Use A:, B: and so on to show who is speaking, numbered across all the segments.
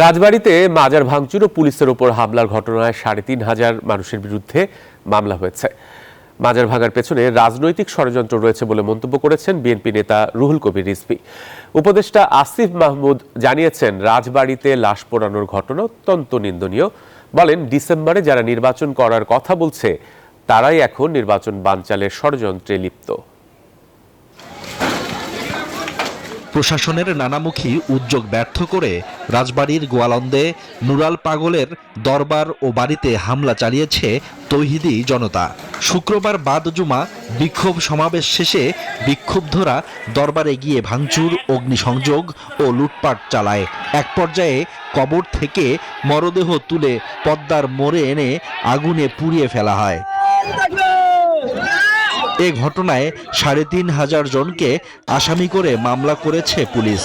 A: রাজবাড়িতে মাজার ভাঙচুর ও পুলিশের ওপর হামলার ঘটনায় সাড়ে তিন হাজার মানুষের বিরুদ্ধে মামলা হয়েছে। মাজার ভাঙার পেছনে রাজনৈতিক ষড়যন্ত্র রয়েছে বলে মন্তব্য করেছেন বিএনপি নেতা রুহুল কবির রিজভী। উপদেষ্টা আসিফ মাহমুদ জানিয়েছেন, রাজবাড়িতে লাশ পোড়ানোর ঘটনা অত্যন্ত নিন্দনীয়। বলেন, ডিসেম্বরে যারা নির্বাচন করার কথা বলছে, তারাই এখন নির্বাচন বানচালের ষড়যন্ত্রে লিপ্ত।
B: প্রশাসনের নানামুখী উদ্যোগ ব্যর্থ করে রাজবাড়ির গোয়ালন্দে নুরাল পাগলের দরবার ও বাড়িতে হামলা চালিয়েছে তৌহিদি জনতা। শুক্রবার বাদ জুমা বিক্ষোভ সমাবেশ শেষে বিক্ষুব্ধরা দরবারে গিয়ে ভাঙচুর, অগ্নিসংযোগ ও লুটপাট চালায়। এক পর্যায়ে কবর থেকে মরদেহ তুলে পদ্মার মোড়ে এনে আগুনে পুড়িয়ে ফেলা হয়। এ ঘটনায় সাড়ে তিন হাজার জনকে আসামি করে মামলা করেছে পুলিশ।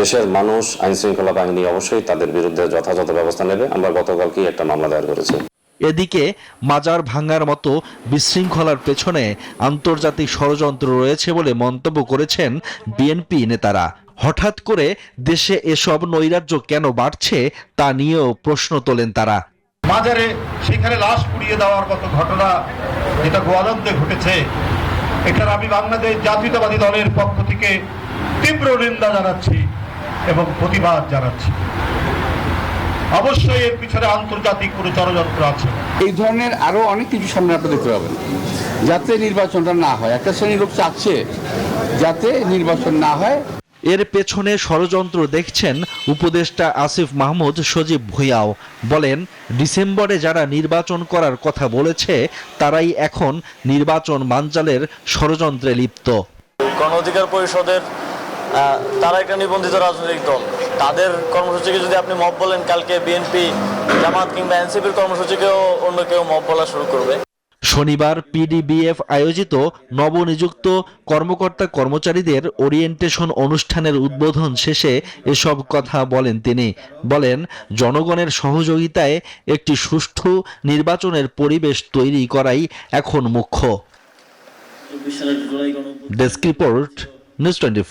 C: দেশের মানুষ আইন শৃঙ্খলা বাহিনী অবশ্যই তাদের বিরুদ্ধে যথাযথ ব্যবস্থা নেবে। আমরা গতকালকেই একটা মামলা দায়ের করেছি?
B: এদিকে মাজার ভাঙার মতো বিশৃঙ্খলার পেছনে আন্তর্জাতিক ষড়যন্ত্র রয়েছে বলে মন্তব্য করেছেন বিএনপি নেতারা। হঠাৎ করে দেশে এসব নৈরাজ্য কেন বাড়ছে তা নিয়েও প্রশ্ন তোলেন তারা।
D: মাজারে সেখানে লাশ পুড়িয়ে দেওয়ার মতো ঘটনা যেটা গোয়ালন্দে ঘটেছে, এটার আমি বাংলাদেশ জাতীয়তাবাদী দলের পক্ষ থেকে তীব্র নিন্দা জানাচ্ছি এবং প্রতিবাদ জানাচ্ছি। অবশ্যই এর পিছনে আন্তর্জাতিক কোনো ষড়যন্ত্র আছে।
E: এই ধরনের আরও অনেক কিছু সামনে আপনি দেখতে পাবেন। যাতে নির্বাচনটা না হয়, একটা শ্রেণির লোক চাচ্ছে যাতে নির্বাচন না হয়।
B: এর পেছনে ষড়যন্ত্র দেখছেন উপদেষ্টা আসিফ মাহমুদ সজীব ভুইয়াও। বলেন, ডিসেম্বরে যারা নির্বাচন করার কথা বলেছে, তারাই এখন নির্বাচন মানজালের ষড়যন্ত্রে লিপ্ত।
F: গণ অধিকার পরিষদের তারা একটা নিবন্ধিত রাজনৈতিক দল। তাদের কর্মসূচিকে যদি আপনি মব বলেন, কালকে বিএনপি, জামাত কিংবা এনসিপির কর্মসূচিকেও অন্য কেউ মব বলা শুরু করবে।
B: শনিবার পিডিবিএফ আয়োজিত নবনিযুক্ত কর্মকর্তা কর্মচারীদের ওরিয়েন্টেশন অনুষ্ঠানের উদ্বোধন শেষে এসব কথা বলেন তিনি। বলেন জনগণের সহযোগিতায় একটি সুষ্ঠু নির্বাচনের পরিবেশ তৈরি করাই এখন মুখ্য। Desk report news twenty